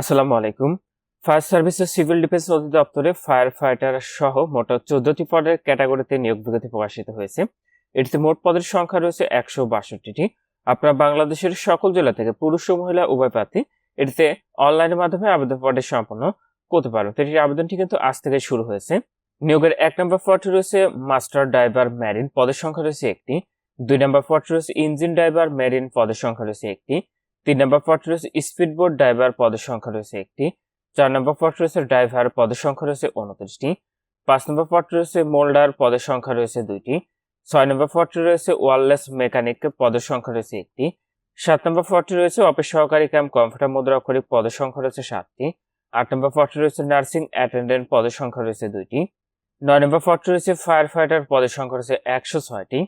আসসালামু আলাইকুম। ফায়ার সার্ভিসের সিভিল ডিফেন্স অধিদপ্তরে ফায়ার ফাইটার সহ মোট চোদ্দটি পদের ক্যাটাগরিতে নিয়োগ বিজ্ঞপ্তি প্রকাশিত হয়েছে। এটিতে মোট পদের সংখ্যা রয়েছে একশো বাষট্টিটি। আপনারা বাংলাদেশের সকল জেলা থেকে পুরুষ ও মহিলা উভয় প্রার্থী এটিতে অনলাইনের মাধ্যমে আবেদন পদে সম্পন্ন করতে পারবেন। তো এটির আবেদনটি কিন্তু আজ থেকে শুরু হয়েছে। নিয়োগের এক নম্বর পদটি রয়েছে মাস্টার ড্রাইভার ম্যারিন পদের সংখ্যা রয়েছে একটি। দুই নম্বর পদটি রয়েছে ইঞ্জিন ড্রাইভার মেরিন, পদের সংখ্যা রয়েছে একটি। তিন নম্বর পদটি রয়েছে স্পিডবোট ড্রাইভার পদের সংখ্যা রয়েছে একটি, চার নম্বর পদটি রয়েছে ড্রাইভার পদের সংখ্যা রয়েছে উনত্রিশটি, পাঁচ নম্বর পদটি রয়েছে মোল্ডার পদের সংখ্যা রয়েছে দুইটি, ছয় নম্বর পদটি রয়েছে ওয়ারলেস মেকানিক পদের সংখ্যা রয়েছে একটি, সাত নম্বর পদটি রয়েছে অফিস সহকারী ক্যাম্প কম্পিউটার মুদ্রা অক্ষরিক পদের সংখ্যা রয়েছে সাতটি, আট নম্বর পদটি রয়েছে নার্সিং অ্যাটেন্ডেন্ট পদের সংখ্যা রয়েছে দুইটি, নয় নম্বর পদটি রয়েছে ফায়ার ফাইটার পদের সংখ্যা রয়েছে একশো ছয়টি,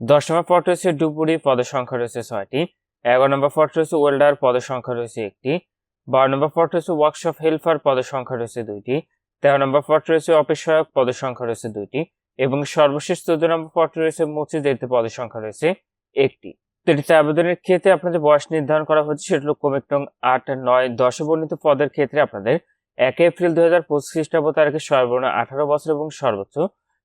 দশ নম্বর পদ রয়েছে ডুবুরি পদের সংখ্যা রয়েছে ছয়টি এগারো নম্বর পদ রয়েছে ওয়েল্ডার পদের সংখ্যা রয়েছে একটি। বারো নম্বর পদ রয়েছে ওয়ার্কশপ হেল্পার পদের সংখ্যা রয়েছে দুইটি। তেরো নম্বর পদ রয়েছে অফিস সহায়ক পদের সংখ্যা রয়েছে দুইটি এবং সর্বশেষ চোদ্দ নম্বর পদ রয়েছে মুচি দায়িত্ব পদের সংখ্যা রয়েছে একটি। তো এটিতে আবেদনের ক্ষেত্রে আপনাদের বয়স নির্ধারণ করা হচ্ছে, সেটা হলো কমিক নং আট, নয়, দশে বর্ণিত পদের ক্ষেত্রে আপনাদের এক এপ্রিল দুই হাজার পঁচিশ খ্রিস্টাব্দ তারিখে সর্বনিম্ন আঠারো বছর এবং সর্বোচ্চ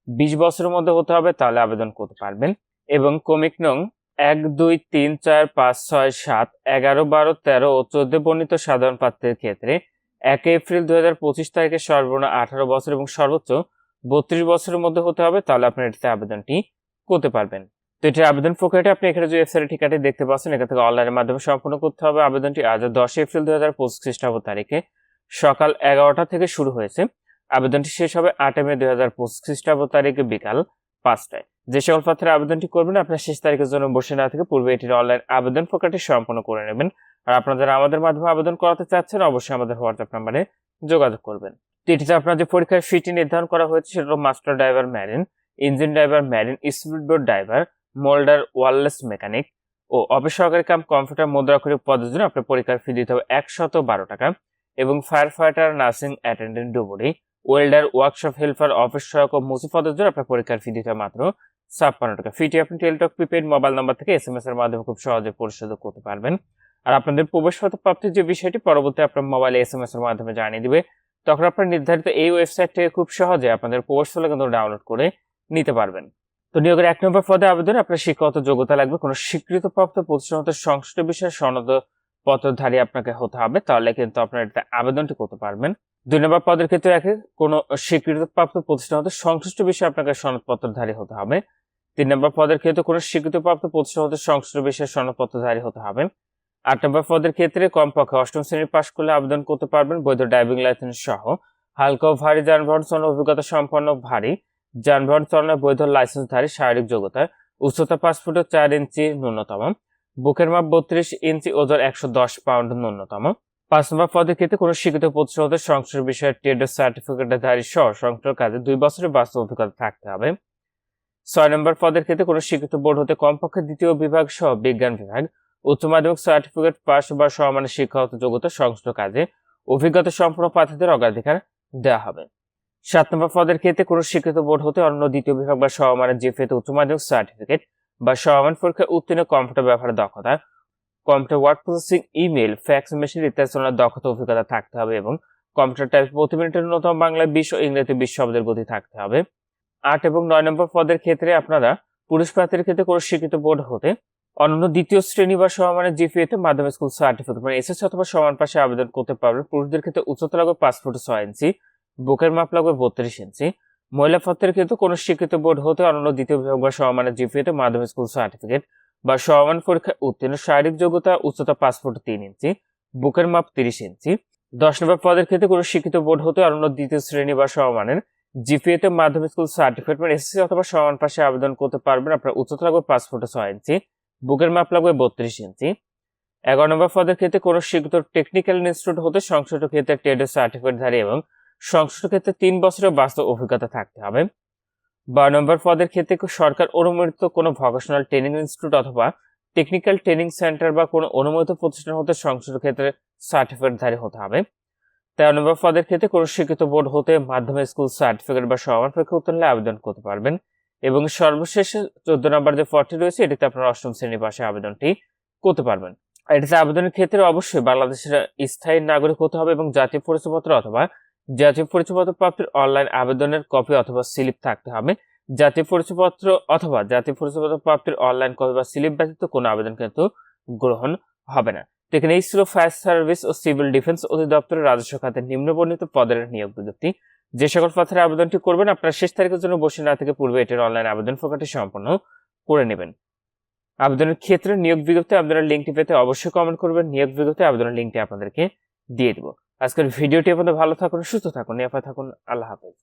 বিশ বছরের মধ্যে হতে হবে, তাহলে আবেদন করতে পারবেন এবং কমিক নং এক, দুই, তিন, চার, পাঁচ, ছয়, সাত, এগারো, বারো, তেরো ও চোদ্দ বর্ণিত সাধারণ পাত্রের ক্ষেত্রে এক এপ্রিল দুই হাজার পঁচিশ তারিখে সর্বনিম্ন আঠারো বছর এবং সর্বোচ্চ বত্রিশ বছরের মধ্যে হতে হবে, তাহলে আপনি এটিতে আবেদনটি করতে পারবেন। তো এটির আবেদন প্রক্রিয়াটি আপনি এখানে যে ওয়েবসাইটের ঠিকাটি দেখতে পাচ্ছেন এখান থেকে অনলাইনের মাধ্যমে সম্পূর্ণ করতে হবে। আবেদনটি আজ দশ এপ্রিল দুই হাজার পঁচিশ খ্রিস্টাব্দ তারিখে সকাল এগারোটা থেকে শুরু হয়েছে। আবেদনটি শেষ হবে আটই মে দুই হাজার পঁচিশ খ্রিস্টাব্দ তারিখে বিকাল পাঁচটায়। যে সকল প্রার্থীরা আবেদনটি করবেন, আপনার শেষ তারিখের জন্য বসে না থেকে পূর্বে এটির অনলাইন আবেদন প্রক্রিয়াটি সম্পন্ন করে নেবেন। আর আপনারা আমাদের মাধ্যমে আবেদন করাতে চাচ্ছেন, অবশ্যই আমাদের হোয়াটসঅ্যাপ নাম্বারে যোগাযোগ করবেন। এটিতে আপনার যে পরীক্ষার ফিটি নির্ধারণ করা হয়েছে, সেটা হলো master driver marine engine driver marine speedboat driver moulder wireless mechanic ও অফিস সহকারী কাম কম্পিউটার মুদ্রাক্ষরিক পদের জন্য আপনার পরীক্ষার ফি দিতে হবে একশত বারো টাকা এবং ফায়ার ফাইটার নার্সিং অ্যাটেন্ডেন্ট ডুবুরি ওয়েল্ডার ওয়ার্কশপ হেল্পার অফিস সহায়ক ও মুসি পদের জন্য আপনার পরীক্ষার ফি দিতে মাত্র ছাপ্পান্ন টাকা ফিটি আপনি টেলটক প্রিপেড মোবাইল নাম্বার থেকে এস এম এস এর মাধ্যমে খুব সহজে পরিশোধ করতে পারবেন। আর আপনাদের প্রবেশপত্র প্রাপ্তির যে বিষয়টি, পরবর্তী আপনার মোবাইলে এস এম এস এর মাধ্যমে জানিয়ে দিবে, তখন আপনার নির্ধারিত এই ওয়েবসাইট থেকে খুব সহজে আপনাদের প্রবেশপত্র কিন্তু ডাউনলোড করে নিতে পারবেন। তো নিয়োগের এক নম্বর পদে আবেদনে, আপনার শিক্ষাগত যোগ্যতা লাগবে, কোনো স্বীকৃতপ্রাপ্ত প্রতিষ্ঠান হতে সংশ্লিষ্ট বিষয়ে সনদ পত্রধারী আপনাকে হতে হবে, তাহলে কিন্তু আপনার এটা আবেদনটি করতে পারবেন। দুই নম্বর পদের ক্ষেত্রে কোনো স্বীকৃতপ্রাপ্ত প্রতিষ্ঠান হতে সংশ্লিষ্ট বিষয়ে আপনাকে সনদপত্রধারী হতে হবে তিন নম্বর পদের ক্ষেত্রে কোনো স্বীকৃতপ্রাপ্ত প্রতিষ্ঠান হতে সংশ্লিষ্ট বিষয়ে সনদপত্রধারী হতে হবে। আট নম্বর পদের ক্ষেত্রে কমপক্ষে অষ্টম শ্রেণি পাশ করলে আবেদন করতে পারবেন বৈধ ড্রাইভিং লাইসেন্স সহ। হালকা ও ভারী যানবাহন চালানোর অভিজ্ঞতা সম্পন্ন ভারী যানবাহন চালানোর বৈধ লাইসেন্সধারী শারীরিক যোগ্যতা, উচ্চতা পাঁচ ফুট চার ইঞ্চি ন্যূনতম, বুকের মাপ বত্রিশ ইঞ্চি, ওজন একশো দশ পাউন্ড ন্যূনতম। পাঁচ নম্বর পদের ক্ষেত্রে কোনো স্বীকৃত প্রতিষ্ঠান হতে সংশ্লিষ্ট বিষয়ে ট্রেড সার্টিফিকেটধারী সহ সংশ্লিষ্ট কাজে দুই বছরের বাস্তব অভিজ্ঞতা থাকতে হবে। ছয় নম্বর পদের ক্ষেত্রে কোনো শিক্ষিত বোর্ড হতে কমপক্ষে দ্বিতীয় বিভাগ সহ বিজ্ঞান বিভাগ, উচ্চ মাধ্যমিক সার্টিফিকেট পাস বা সমানের শিক্ষাগত যোগ্যতা সংশ্লিষ্ট কাজে অভিজ্ঞতা সম্পূর্ণ প্রার্থীদের অগ্রাধিকার দেওয়া হবে। সাত নম্বর পদের ক্ষেত্রে কোনো শিক্ষিত বোর্ড হতে অন্য দ্বিতীয় বিভাগ বা সমানের জিপিএতে উচ্চ মাধ্যমিক সার্টিফিকেট বা সমান পরীক্ষায় উত্তীর্ণ কম্পিউটার ব্যবহারে দক্ষতা, computer word processing email fax machine ইত্যাদি চালানোর দক্ষতা, অভিজ্ঞতা থাকতে হবে এবং কম্পিউটার টাইপ প্রতি মিনিটের ন্যূনতম বাংলায় বিশ ও ইংরেজিতে বিশ শব্দের গতি থাকতে হবে। আট এবং নয় নম্বর পদের ক্ষেত্রে আপনারা পুরুষ প্রার্থীর ক্ষেত্রে কোনো শিক্ষিত বোর্ড হতে অনন্য দ্বিতীয় শ্রেণি বা সমানের জিপিএতে মাধ্যমিক স্কুল সার্টিফিকেট মানে এসএসসি অথবা সমান পাশে আবেদন করতে পারবেন পুরুষদের ক্ষেত্রে উচ্চতা লাগবে ফুট ছয় ইঞ্চি বুকের মাপ লাগবে বত্রিশ ইঞ্চি মহিলা প্রার্থীর ক্ষেত্রে কোনো শিক্ষিত বোর্ড হতে অনন্য দ্বিতীয় বিভাগ বা সমানের জিপিএতে মাধ্যমিক স্কুল সার্টিফিকেট বা সমান পরীক্ষায় উত্তীর্ণ। শারীরিক যোগ্যতা উচ্চতা ফুট তিন ইঞ্চি বুকের মাপ তিরিশ ইঞ্চি দশ নম্বর পদের ক্ষেত্রে কোনো শিক্ষিত বোর্ড হতে অনন্য দ্বিতীয় শ্রেণি বা সমানের জিপিএতে মাধ্যমিক স্কুল সার্টিফিকেট মানে এসএসসি অথবা সমান পাশে আবেদন করতে পারবেন। আপনার উচ্চতা লাগবে পাঁচ ফুট ছয় ইঞ্চি, বুকের মাপ লাগবে বত্রিশ ইঞ্চি। এগারো নম্বর পদের ক্ষেত্রে কোনো শিক্ষিত টেকনিক্যাল ইনস্টিটিউট হতে সংশ্লিষ্ট ক্ষেত্রে ট্রেডের সার্টিফিকেটধারী এবং সংশ্লিষ্ট ক্ষেত্রে তিন বছরের বাস্তব অভিজ্ঞতা থাকতে হবে। বারো নম্বর পদের ক্ষেত্রে সরকার অনুমোদিত কোনো ভকেশনাল ট্রেনিং ইনস্টিটিউট অথবা টেকনিক্যাল ট্রেনিং সেন্টার বা কোনো অনুমোদিত প্রতিষ্ঠান হতে সংশ্লিষ্ট ক্ষেত্রে সার্টিফিকেটধারী হতে হবে? তেরো নম্বর পদের ক্ষেত্রে কোনো শিক্ষিত বোর্ড হতে মাধ্যমিক স্কুল সার্টিফিকেট বা সমান পরীক্ষা উত্তীর্ণ আবেদন করতে পারবেন। এবং সর্বশেষ চোদ্দ নম্বর যে পদটি রয়েছে, এটিতে আপনারা অষ্টম শ্রেণি পাশে আবেদনটি করতে পারবেন। এটাতে আবেদনের ক্ষেত্রে অবশ্যই বাংলাদেশের স্থায়ী নাগরিক হতে হবে এবং জাতীয় পরিচয়পত্র অথবা জাতীয় পরিচয়পত্র প্রাপ্তির অনলাইন আবেদনের কপি অথবা স্লিপ থাকতে হবে। জাতীয় পরিচয়পত্র অথবা জাতীয় পরিচয়পত্র প্রাপ্তির অনলাইন কপি বা স্লিপ ব্যতীত কোনো আবেদন কিন্তু গ্রহণ হবে না। এখানে ছিল ফায়ার সার্ভিস ও সিভিল ডিফেন্স অধিদপ্তরের রাজস্ব খাতের নিম্নবর্ণিত পদের নিয়োগ বিজ্ঞপ্তি। যে সকল পথের আবেদনটি করবেন, আপনার শেষ তারিখের জন্য বসে না থেকে পূর্বে এটির অনলাইন আবেদন প্রকারটি সম্পন্ন করে নেবেন। আবেদনের ক্ষেত্রে নিয়োগ বিজ্ঞপ্তি আপনারা লিঙ্কটি পেতে অবশ্যই কমেন্ট করবেন। নিয়োগ বিজ্ঞপ্তি আবেদনের লিঙ্কটি আপনাদেরকে দিয়ে দেবো। আজকের ভিডিওটি আপনাদের ভালো থাকুন, সুস্থ থাকুন, নিরাপদ থাকুন। আল্লাহ হাফেজ।